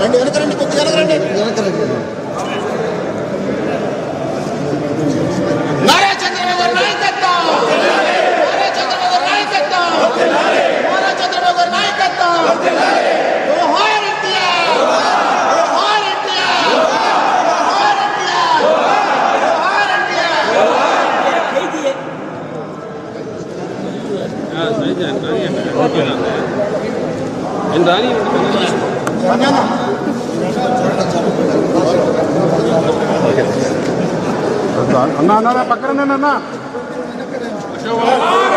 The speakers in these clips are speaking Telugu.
రండి వెనక రండి కొద్దిగా వెనక రండి. నారా రాని అన్న అన్న పక్కన అన్న జోహార్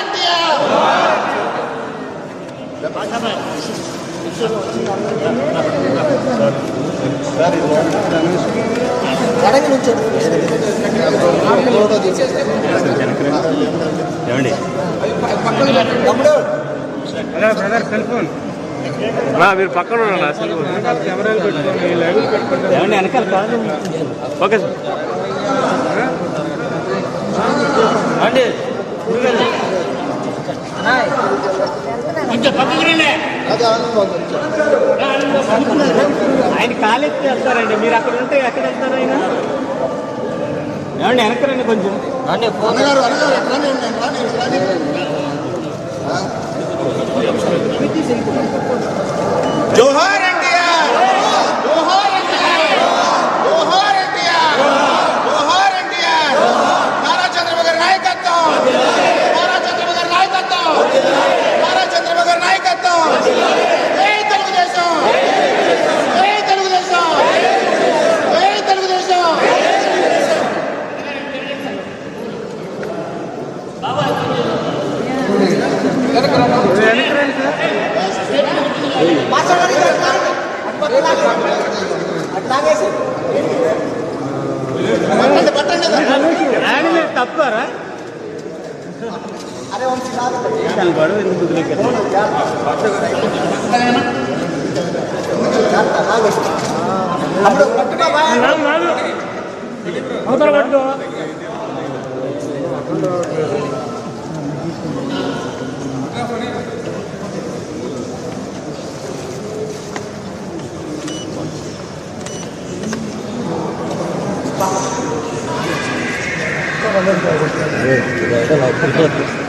ఎన్టీఆర్ జోహార్ ఎన్టీఆర్ జోహార్ ఎన్టీఆర్ ఏమండి మీరు పక్కన ఉండండి అసలు కెమెరాలు పెట్టుకోండి లైవ్ పెట్టుకోండి ఏమండి వెనకాల కాదు. Okay sir. అండి కొంచెం పక్కకు రండి. ఆయన కాలెత్తి వెళ్తారండి. మీరు అక్కడ ఉంటే ఎక్కడ వెళ్తారు ఆయన? ఏమండి వెనకరండి కొంచెం. తప్పరా అరే ఆయన మీరు తప్పారా దాని గొడవ ఎందుకు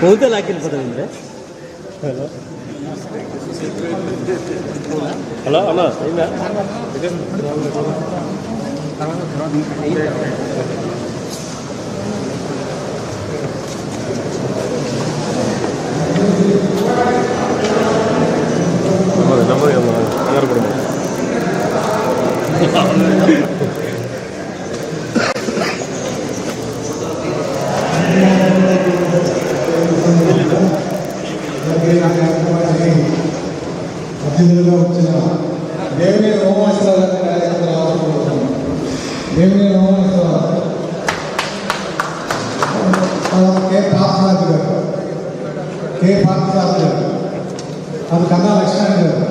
ಕೂದಲಾಕಿಲ್ಪದ್ರೆ ಅಲ್ಲ ಅಣ್ಣ ಇಲ್ಲ ನಂಬರ್ ನಂಬರ್ ಹಂಗಾರು ಕೊಡ್ಬೋದು కార్యక్రమానికి అతిథులుగా వచ్చిన దేవుని హోమాశ్రాల కార్యక్రమాలు ఆశపడుతున్నాను దేవుని హోమాశ్రాల కే పాపనాథ్ గారు కే పాపనాథ్ గారు అది కన్నా లక్ష్మణ్ గారు